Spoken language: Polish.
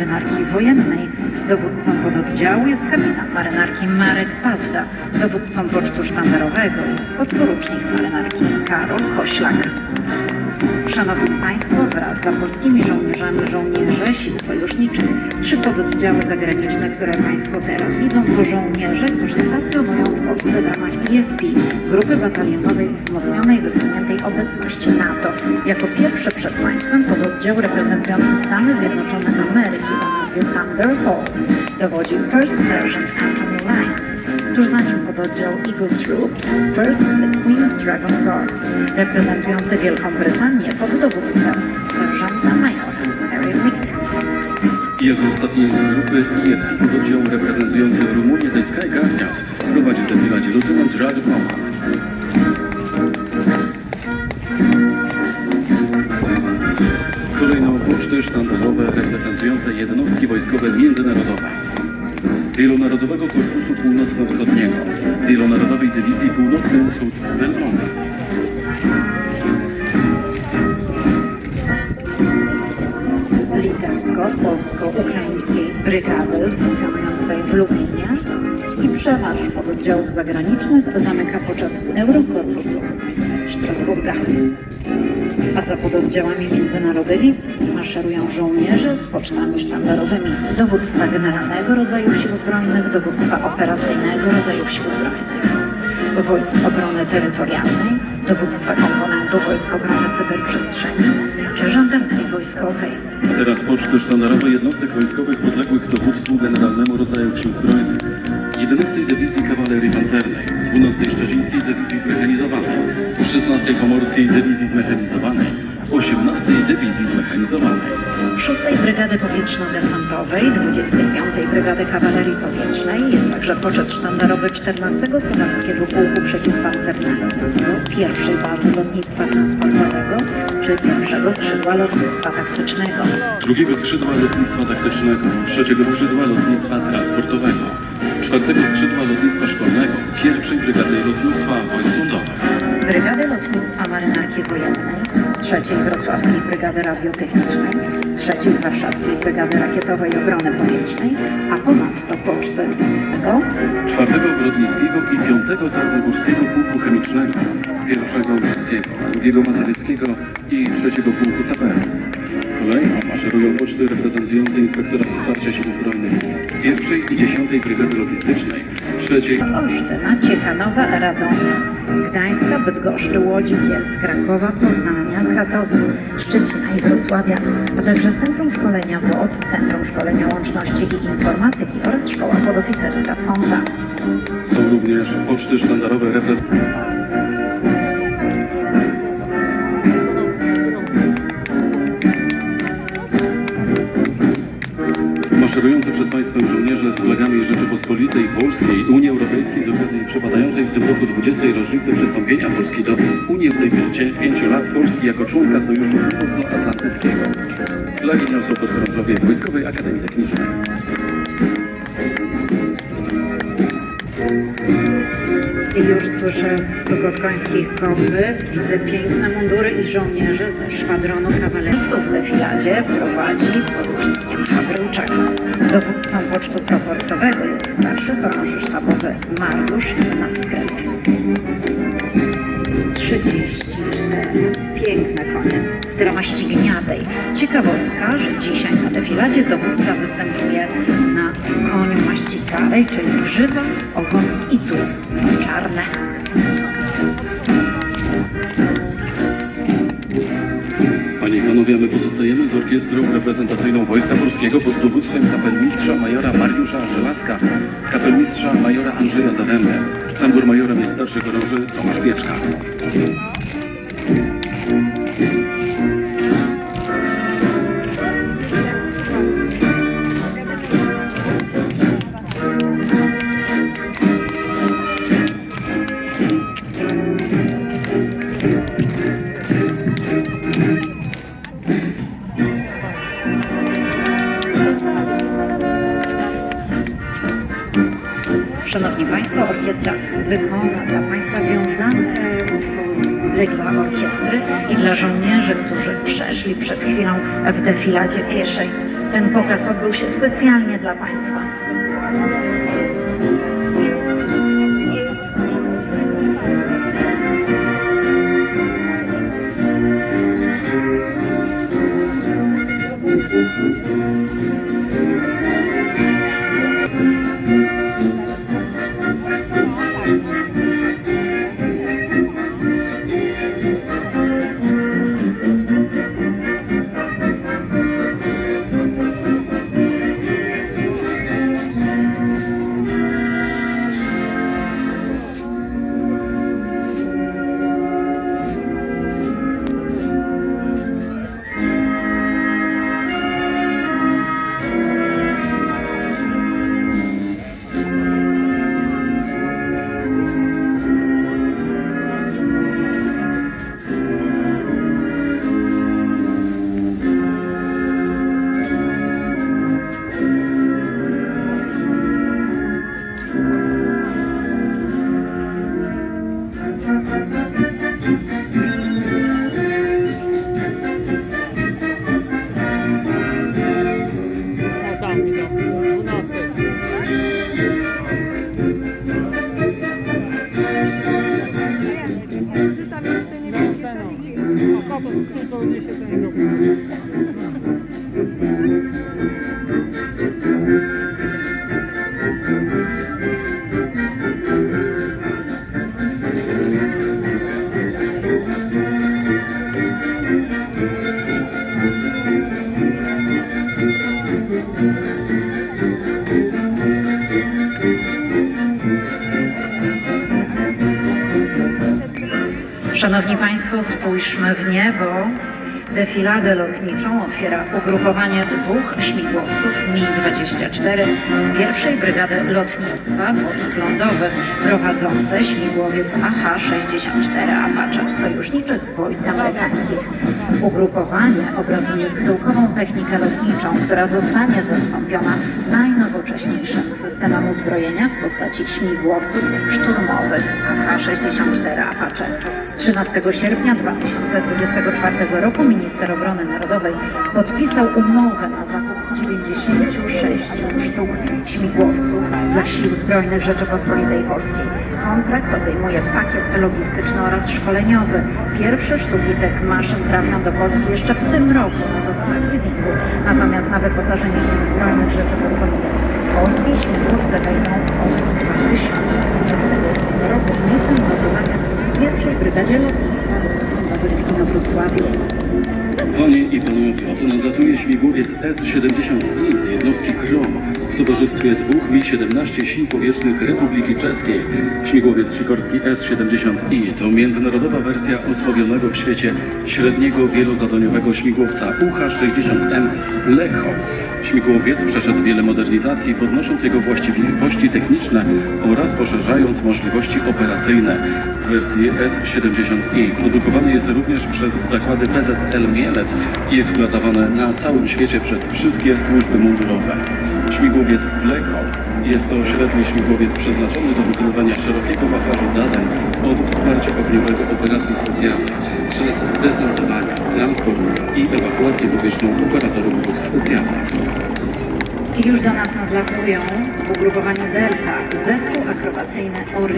marynarki wojennej. Dowódcą pododdziału jest kapitan marynarki Marek Pazda. Dowódcą pocztu sztandarowego jest podporucznik marynarki Karol Koślak. Szanowni Państwo, wraz z polskimi żołnierzami żołnierze sił sojuszniczych, trzy pododdziały zagraniczne, które Państwo teraz widzą, to żołnierze, którzy stacjonują w Polsce w ramach IFP, grupy batalionowej wzmocnionej wysuniętej obecności NATO. Jako pierwszy przed Państwem pododdział reprezentujący Stany Zjednoczone Ameryki o nazwie Thunder Horse dowodzi First Sergeant Anthony Lyons. Tuż za nim pododdział Eagle Troops, First Queen's Dragon Guards, reprezentujący Wielką Brytanię pod dowództwem serżanta majora Harry Mick. I jako ostatni z grupy IF pododdział reprezentujący Rumunię The Sky Guardians prowadzi w defiladzie lieutenant Rad Bauman. Kolejno poczty sztandarowe reprezentujące jednostki wojskowe międzynarodowe. Wielonarodowego Korpusu Północno-Wschodniego, Wielonarodowej Dywizji Północny Wschód z Elbląga. litewsko-polsko-ukraińskiej brygady stacjonującej w Lublinie i przemarsz pododdziałów zagranicznych zamyka początku Eurokorpusu Strasburga. A za pododdziałami międzynarodowymi maszerują żołnierze z pocztami sztandarowymi dowództwa generalnego rodzaju sił zbrojnych, dowództwa operacyjnego rodzaju sił zbrojnych, Wojsk Obrony Terytorialnej, dowództwa komponentu Wojsk Obrony Cyberprzestrzeni czy Żandarmerii Wojskowej. A teraz poczty sztandarowe jednostek wojskowych podległych dowództwu generalnemu rodzajów sił zbrojnych. 11 Dywizji Kawalerii Pancernej, 12 Szczecińskiej Dywizji Zmechanizowanej, 16 Pomorskiej Dywizji Zmechanizowanej, 18 Dywizji Zmechanizowanej. 6 Brygady Powietrzno-Desantowej, 25 Brygady Kawalerii Powietrznej jest także poczet sztandarowy 14 Suwalskiego Pułku Przeciwpancernego, pierwszej bazy lotnictwa transportowego czy pierwszego skrzydła lotnictwa taktycznego. drugiego skrzydła lotnictwa taktycznego, trzeciego skrzydła lotnictwa transportowego, czwartego skrzydła lotnictwa szkolnego, pierwszej brygady lotnictwa wojsk lądowych. Brygady Lotnictwa Marynarki Wojennej, trzeciej Wrocławskiej Brygady Radiotechnicznej, trzeciej Warszawskiej Brygady Rakietowej Obrony Powietrznej, a ponadto poczty tego czwartego Brodnickiego i piątego Tarnogórskiego Pułku Chemicznego, pierwszego Brzeskiego, drugiego Mazowieckiego i trzeciego Pułku Saperów. Kolejno maszerują poczty reprezentujące Inspektorat Wsparcia Sił Zbrojnych pierwszej i dziesiątej Brygady Logistycznej, trzeciej Olsztyna, Ciechanowa, Radomia, Gdańska, Bydgoszczy, Łodzi, Kielc, Krakowa, Poznania, Katowic, Szczecina i Wrocławia, a także Centrum Szkolenia WOD, Centrum Szkolenia Łączności i Informatyki oraz Szkoła Podoficerska Sonda. są również poczty sztandarowe reprezentujące Maszerujące przed Państwem żołnierze z flagami Rzeczypospolitej Polskiej i Unii Europejskiej z okazji przypadającej w tym roku 20. rocznicy przystąpienia Polski do Unii w tej pięciu lat Polski jako członka Sojuszu Północnoatlantyckiego. Flagi niosą podchorążowie Wojskowej Akademii Technicznej. Już słyszę stukot końskich kopyt, widzę piękne mundury i żołnierze ze szwadronu kawalerystów w defiladzie prowadzi porucznik Jan Hawryłczak. Dowódcą pocztu proporcowego jest starszy chorąży sztabowy Mariusz Naskret. 34. Trawaści gniadej. Ciekawostka, że dzisiaj na defiladzie dowódca występuje na koniu maści karej, czyli grzywa, ogon i tułów są czarne. Panie i Panowie, my pozostajemy z orkiestrą reprezentacyjną Wojska Polskiego pod dowództwem kapelmistrza majora Mariusza Żelazka, kapelmistrza majora Andrzeja Zarembę. Tambur majorem jest starszy chorąży Tomasz Pieczka. Szanowni Państwo, orkiestra wykona dla Państwa wiązankę utworów dla orkiestry i dla żołnierzy, którzy przeszli przed chwilą w defiladzie pieszej Ten pokaz odbył się specjalnie dla Państwa. Tym, co niesie ten ruch? Szanowni Państwo, spójrzmy w niebo. Defiladę lotniczą otwiera ugrupowanie dwóch śmigłowców Mi-24 z pierwszej Brygady Lotnictwa Wojsk Lądowych prowadzące śmigłowiec AH-64 Apache sojuszniczych wojsk amerykańskich. Ugrupowanie obrazuje schyłkową technikę lotniczą, która zostanie zastąpiona najnowocześniejszym systemem uzbrojenia w postaci śmigłowców szturmowych AH-64 Apache. 13 sierpnia 2024 roku minister obrony narodowej podpisał umowę na zakup 96 sztuk śmigłowców dla Sił Zbrojnych Rzeczypospolitej Polskiej. Kontrakt obejmuje pakiet logistyczny oraz szkoleniowy. Pierwsze sztuki tych maszyn trafią do Polski jeszcze w tym roku na zasadach leasingu, natomiast na wyposażenie Sił Zbrojnych Rzeczypospolitej Polskiej śmigłowce wejdą od 2028 roku z miejscem bazowania w pierwszej Brygadzie Lotnictwa Wojsk Lądowych w Inowrocławiu. Panie i panowie, nadlatuje śmigłowiec S-70i z jednostki KROM w towarzystwie dwóch Mi-17 Sił Powietrznych Republiki Czeskiej. Śmigłowiec sikorski S-70i to międzynarodowa wersja osławionego w świecie średniego wielozadaniowego śmigłowca UH-60M Lecho. Śmigłowiec przeszedł wiele modernizacji, podnosząc jego właściwości techniczne oraz poszerzając możliwości operacyjne. W wersji S-70i produkowany jest również przez zakłady PZL Mielec i eksploatowany na całym świecie przez wszystkie służby mundurowe. Śmigłowiec Black Hawk jest to średni śmigłowiec przeznaczony do wykonywania szerokiego wachlarzu zadań od wsparcia ogniowego operacji specjalnych przez desantowanie, transport i ewakuację powietrzną operatorów wojsk specjalnych. Już do nas nadlatują w ugrupowaniu Delta zespół akrobacyjny Orly.